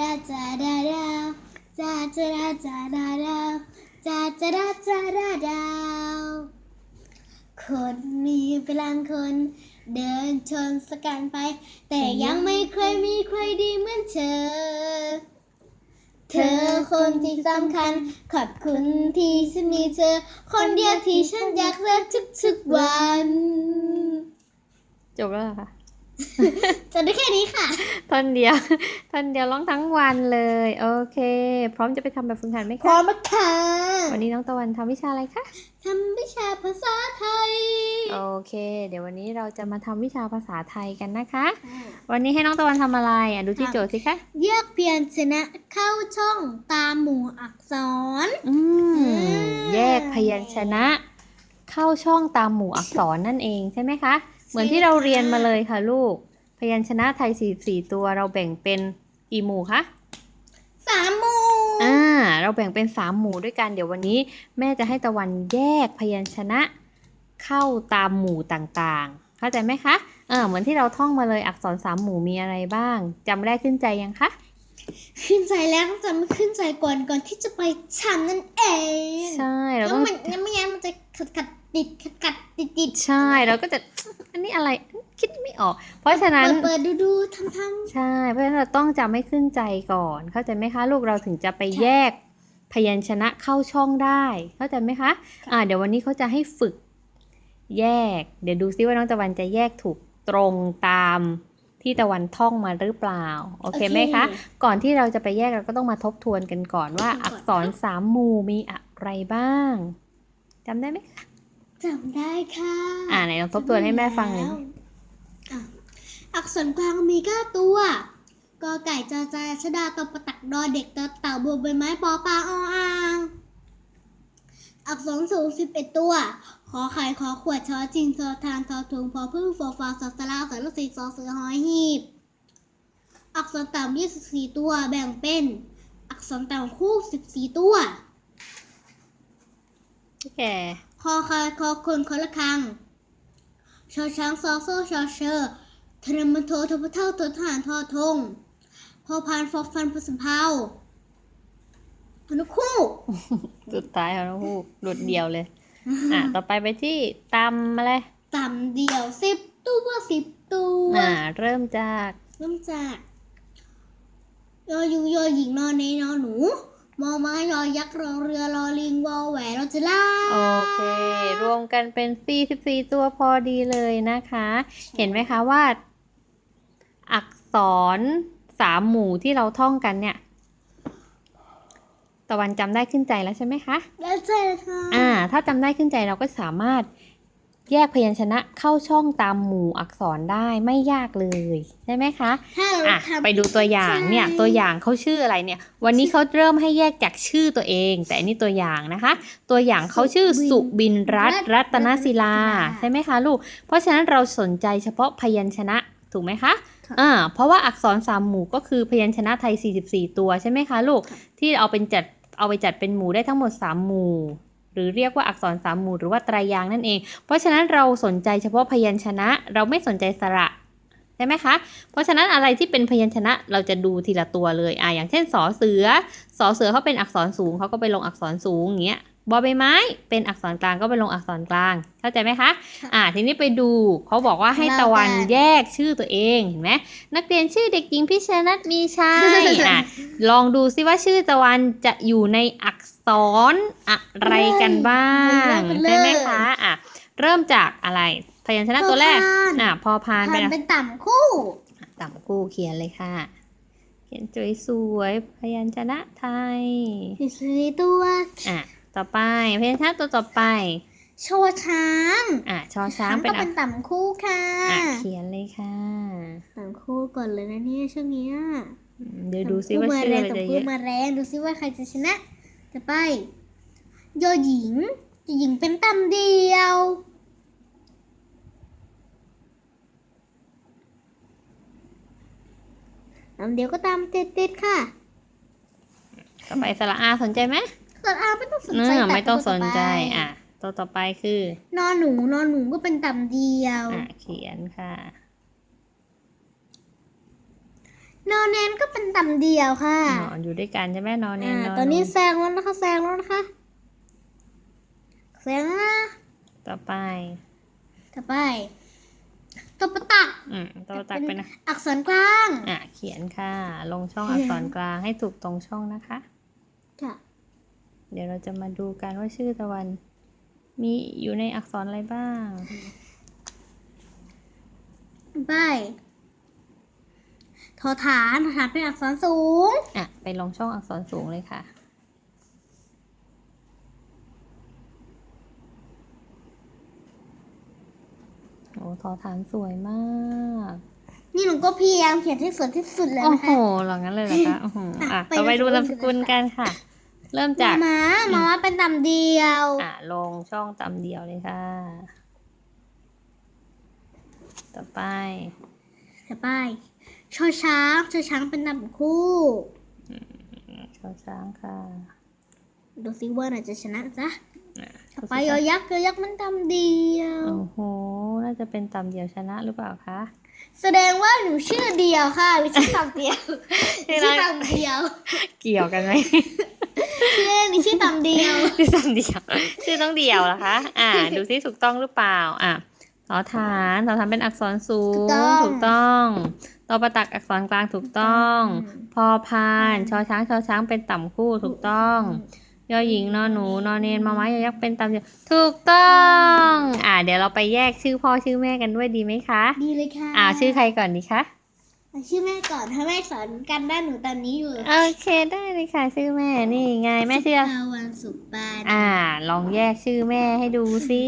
ดาจาดาดาจาจาดาจาดาดาจาจาดาจาดาดาคนมีพลังคน เดินชนสกันไป แต่ยังไม่เคยมีใครดีเหมือนเธอ เธอคนที่สำคัญ ขอบคุณที่ฉันมีเธอ คนเดียวที่ฉันอยากรักทุกๆวัน จบแล้วเหรอคะ จะได้แค่นี้ค่ะ ท่อนเดียว ท่อนเดียวร้องทั้งวันเลย โอเค พร้อมจะไปทำแบบฝึกหัดไหมพร้คะอมแล้วค่ะวันนี้น้องตะวันทำวิชาอะไรคะ ทำวิชาภาษาไทยโอเค เดี๋ยววันนี้เราจะมาทำวิชาภาษาไทยกันนะคะ วันนี้ให้น้องตะวันทำอะไรอะดูที่โจทย์สิคะแยกเพียญชนะเข้าช่องตามหมู่อักษรอืมอืม แยกพยัญชนะ เข้าช่องตามหมู่อักษรนั่นเองใช่ไหมคะ เหมือนที่เราเรียนมาเลยค่ะลูก พยัญชนะไทย 44 ตัวเราแบ่งเป็นกี่หมู่คะสามหมู่อ่า เราแบ่งเป็น3หมู่ด้วยกัน เดี๋ยววันนี้แม่จะให้ตะวันแยกพยัญชนะเข้าตามหมู่ต่างๆ เข้าใจไหมคะ เออเหมือนที่เราท่องมาเลยอักษรสามหมู่มีอะไรบ้างจำได้ขึ้นใจยังคะ ขึ้นใจแล้วต้องจะไม่ขึ้นใจก่อนก่อนที่จะไปชันนั่นเองใช่เราแล้วต้องมันแล้วไม่งั้นมันจะขัดขัดติดขัดขัดติดติดใช่เราก็จะอันนี้อะไรคิดไม่ออก เพราะฉะนั้น เปิดเปิดดูดูทำทใช่ เพราะฉะนั้นเราต้องจำให้ขึ้นใจก่อน เข้าใจไหมคะ ลูกเราถึงจะไปค่ะแยกพยัญชนะเข้าช่องได้ เข้าใจไหมคะอ่าเดี๋ยววันนี้เขาจะให้ฝึกแยก เดี๋ยวดูซิว่าน้องตะวันจะแยกถูกตรงตาม ที่ตะวันท่องมาหรือเปล่า โอเคไหมคะ ก่อนที่เราจะไปแยกเราก็ต้องมาทบทวนกันก่อนว่า อักษรสามหมู่มีอะไรบ้างจำได้ไหมคะจำได้ค่ะ อ่าไหนลองทบทวนให้แม่ฟังเลยอะอักษรกลางมีเก้าตัวกอไก่จอจานชดาตบประตักดอเด็กตอเต่าบัวใบไม้ปอปลาออ่าง อักษรสูงสิบเอ็ดตัว ขอไข่ขอขวดชอจิงชอทานทอถุงพอพึ่งฟอฟาสอสลาสารสีสอเสือหอยหีบ อักษรต่ำยี่สิบสี่ตัวแบ่งเป็น อักษรต่ำคู่สิบสี่ตัวโอเคคอคายคอคนคอละคังชอช้างซอโซ่ชอเชอร์ทรมันโททพเท่าททหารทอทงพอพานฟอกฟันพสมเพา พนุคู่สุดท้ายของน้องฮูกหลุดเดียวเลย อะ ต่อไปไปที่ตำอะไรต่ำเดี่ยวสิบตัวสิบตัวอ่า เริ่มจากเริ่มจากยอยุงยอหญิงนอนในนอนหนูมอม้ายอยักษ์รอเรือรอลิงวอแหวนรอจุฬาโอเค รวมกันเป็น44ตัวพอดีเลยนะคะ เห็นไหมคะว่า อักษรสามหมู่ที่เราท่องกันเนี่ย ตะวันจำได้ขึ้นใจแล้วใช่ไหมคะแล้วใช่เลยค่ะอ่า ถ้าจำได้ขึ้นใจเราก็สามารถแยกพยัญชนะเข้าช่องตามหมู่อักษรได้ไม่ยากเลยใช่ไหมคะถ้าเราอะทำไปดูตัวอย่างเนี่ยใช่ตัวอย่างเขาชื่ออะไรเนี่ย วันนี้เขาเริ่มให้แยกจากชื่อตัวเอง แต่อันนี้ตัวอย่างนะคะ ตัวอย่างเขาชื่อสุบินรัตน์รัตนศิลาใช่ไหมคะลูก เพราะฉะนั้นเราสนใจเฉพาะพยัญชนะถูกไหมคะค่ะอ่าเพราะว่าอักษรสามหมู่ก็คือพยัญชนะไทย 44 ตัวใช่ไหมคะลูกค่ะที่เอาเป็นจัด เอาไปจัดเป็นหมู่ได้ทั้งหมด 3 หมู่ หรือเรียกว่าอักษรสามหมู่หรือว่าตรายางนั่นเอง เพราะฉะนั้นเราสนใจเฉพาะพยัญชนะ เราไม่สนใจสระใช่ไหมคะ เพราะฉะนั้นอะไรที่เป็นพยัญชนะเราจะดูทีละตัวเลยอ่าอย่างเช่นสอเสือสอเสือเขาเป็นอักษรสูงเขาก็ไปลงอักษรสูงอย่างเงี้ย บอใบไม้ เป็นอักษรกลางก็ไปลงอักษรกลาง เข้าใจไหมคะ อ่า ทีนี้ไปดูเขาบอกว่าให้ตะวันแยกชื่อตัวเองเห็นไหมนักเรียนชื่อเด็กหญิงพิชนัทมีชัยอะลองดูซิว่าชื่อตะวันจะอยู่ในอักษรอะไรกันบ้างใช่ไหมคะอะเริ่มจากอะไรพยัญชนะตัวแรกพอพานอะพอพานพัเป็นนอะเป็นต่ำคู่ ต่ำกู้เขียนเลยค่ะเขียนสวยๆพยัญชนะไทยสี่ตัวอะ ต่อไปพยัญชนะตัวต่อไป โชช้างอะชอช้างเป็นก็อะเป็นต่ำคู่ค่ะอะเขียนเลยค่ะต่ำคู่ก่อนเลยนะเนี่ยช่วงเนี้ยอืมเดี๋ยวดูซิว่าชื่ออะไรจะต่ำเยคู่อะมาแรงดูซิว่าใครจะชนะต่อไปยอหญิงยอหญิงเป็นต่ำเดียว ต่ำเดียวก็ตามติดๆค่ะ ต่อไปสระอาสนใจไหมส่ วนอาไม่ต้องสนเอใจอไม่ต้องตัสวนต่ไปใจ อะ ตัวต่อไปคือนอนหนูนอนหนูก็เป็นต่ำเดียว อะ เขียนค่ะ นอนเนนก็เป็นต่ำเดียวค่ะนอนอยู่ด้วยกันใช่ไหมนอนเนนอ่านอนตอนนี้หแซงแล้วนะคะแซงแล้วนะคะแซงแล้วนะต่อไป ต่อไปตัวประตักอืมตัวตักเป็นอักษรกลาง อะ เขียนค่ะ ลงช่องอักษรกลางให้ถูกตรงช่องนะคะ ค่ะ เดี๋ยวเราจะมาดูกันว่าชื่อตะวัน มีอยู่ในอักษรอะไรบ้างไปทอฐานทอฐานเป็นอักษรสูง อะ ไปลงช่องอักษรสูงเลยค่ะ โอ้ทอฐานสวยมาก นี่หนูก็พยายามเขียนให้สวยที่สุดแล้วโอ้นะโหคะเหรองั้นเลยเหรอคะโอ้โหอะอะไปต่อไปดูดูนามสกุลกันค่ะ เริ่มจากมามามาเป็นต่ำเดียว อะลงช่องตำเดียวเลยค่ะ ต่อไป ต่อไปชอช้างชอช้างเป็นต่ำคู่ชอช้างค่ะ ดูซิว่าน่าจะชนะจ้ะอะต่อไปยอยักษ์ยอยักษ์มันต่ำเดียวโอ้โหน่าจะเป็นตำเดียวชนะหรือเปล่าคะแสดงว่าหนูชื่อเดียวค่ะไม่ใช่ต่ำเดียวชื่ชื่อออะไรต่ำเดียว เกี่ยวกันไหม ชื่อนี่ชื่อต่ำเดียว ชื่อตำเดียว ชื่อต้องเดียวเหรอคะ อ่า ดูซิถูกต้องหรือเปล่า อะต่อฐานต่อฐานเป็นอักษรสูง ถูกต้องต่อประตักอักษรกลางถูกต้อง พอพานชอช้างชอช้างเป็นต่ำคู่ถูกต้องยอหญิงนอหนูนอเนนมาไม้ยอยักษ์เป็นตำเดียวถูกต้อง อ่า เดี๋ยวเราไปแยกชื่อพ่อชื่อแม่กันด้วยดีไหมคะ ดีเลยค่ะ อ่า ชื่อใครก่อนดีคะเอา ชื่อแม่ก่อนถ้าแม่สอนกันด้านหนูตอนนี้อยู่โอเคได้เลยค่ะชื่อแม่นี่ไงแม่ชื่อภาวันสุปาน อ่า ลองแยกชื่อแม่ให้ดูซิ